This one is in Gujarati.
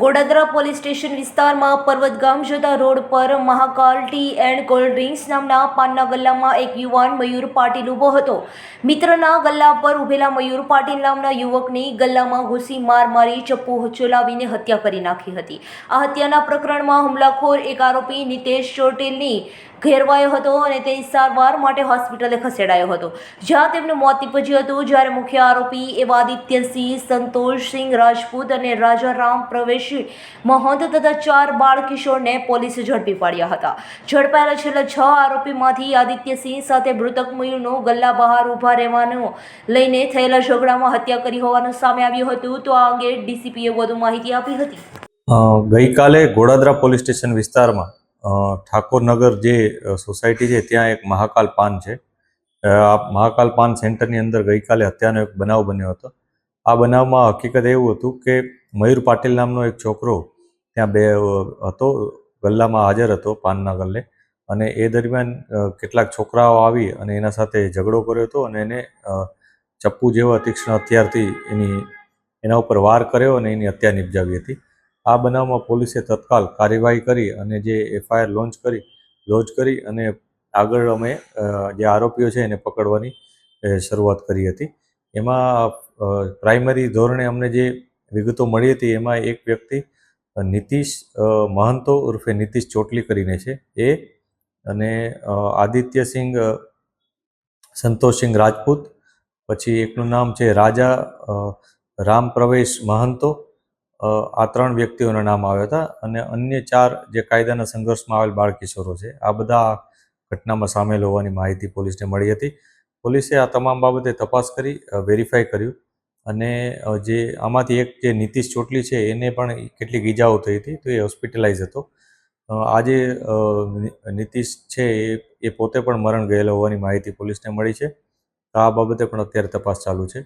ગોડાદરા પોલીસ સ્ટેશન વિસ્તારમાં પર્વત ગામ જતા રોડ પર Mahakal tea and cold drinks નામના પાનના ગલ્લામાં એક યુવાન મયુર પાટીલ ઊભો હતો. મિત્રના ગલ્લા પર ઊભેલા મયુર પાટીલ નામના યુવકની ગલ્લામાં ઘૂસી માર મારી, ચપ્પુ ચલાવીને હત્યા કરી નાખી હતી. આ હત્યાના પ્રકરણમાં હુમલાખોર એક આરોપી નિતેશ ચોટેલની ઘેરવાયો હતો અને તે સારવાર માટે હોસ્પિટલે ખસેડાયો હતો. જ્યાં તેમનું મોત નીપજ્યું હતું, જ્યારે મુખ્ય આરોપી એવા આદિત્યસિંહ સંતોષસિંહ રાજપૂત અને રાજારામ પ્રવેશી મહંત તથા ચાર બાળ કિશોરને પોલીસે ઝડપી પાડ્યા હતા. ઝડપાયેલા છેલ્લા છ આરોપીમાંથી આદિત્યસિંહ સાથે મૃતક મયુરનો ગલ્લા બહાર ઊભા રહેવાનું લઈને થયેલા ઝઘડામાં હત્યા કરી હોવાનું સામે આવ્યું હતું. તો આ અંગે ડીસીપીએ વધુ માહિતી આપી હતી. ગઈકાલે ગોડાદરા પોલીસ સ્ટેશન વિસ્તારમાં ઠાકોરનગર જે સોસાયટી છે, ત્યાં એક મહાકાલ પાન છે. આ મહાકાલ પાન સેન્ટરની અંદર ગઈકાલે હત્યાનો એક બનાવ બન્યો હતો. આ બનાવમાં હકીકત એવું હતું કે મયુર પાટીલ નામનો એક છોકરો ત્યાં બે હતો, ગલ્લામાં હાજર હતો પાનના ગલ્લે. અને એ દરમિયાન કેટલાક છોકરાઓ આવી અને એના સાથે ઝઘડો કર્યો હતો અને એને ચપ્પુ જેવા તીક્ષ્ણ હથિયારથી એની, એના ઉપર વાર કર્યો અને એની હત્યા નિપજાવી હતી. આ બનાવમાં પોલીસે તત્કાલ કાર્યવાહી કરી અને જે એફઆઈઆર લોન્ચ કરી લોન્ચ કરી અને આગળ અમે જે આરોપીઓ છે એને પકડવાની શરૂઆત કરી હતી. એમાં પ્રાઇમરી ધોરણે અમને જે વિગતો મળી હતી, એમાં એક વ્યક્તિ નીતિશ મહંતો ઉર્ફે નીતિશ ચોટલી કરીને છે. એ અને આદિત્યસિંહ સંતોષસિંહ રાજપૂત, પછી એકનું નામ છે રાજા રામ પ્રવેશ મહંતો આ ત્રણ વ્યક્તિઓના નામ આવ્યા હતા. અને અન્ય ચાર જે કાયદાના સંઘર્ષમાં આવેલ બાળકિશોરો છે, આ બધા ઘટનામાં સામેલ હોવાની માહિતી પોલીસને મળી હતી. પોલીસે આ તમામ બાબતે તપાસ કરી વેરીફાઈ કર્યું. અને જે આમાંથી એક જે નીતિશ ચોટલી છે, એને પણ કેટલીક ઈજાઓ થઈ હતી, તો એ હોસ્પિટલાઇઝ હતો. આજે નીતિશ છે, એ પોતે પણ મરણ ગયેલો હોવાની માહિતી પોલીસને મળી છે. તો આ બાબતે પણ અત્યારે તપાસ ચાલુ છે.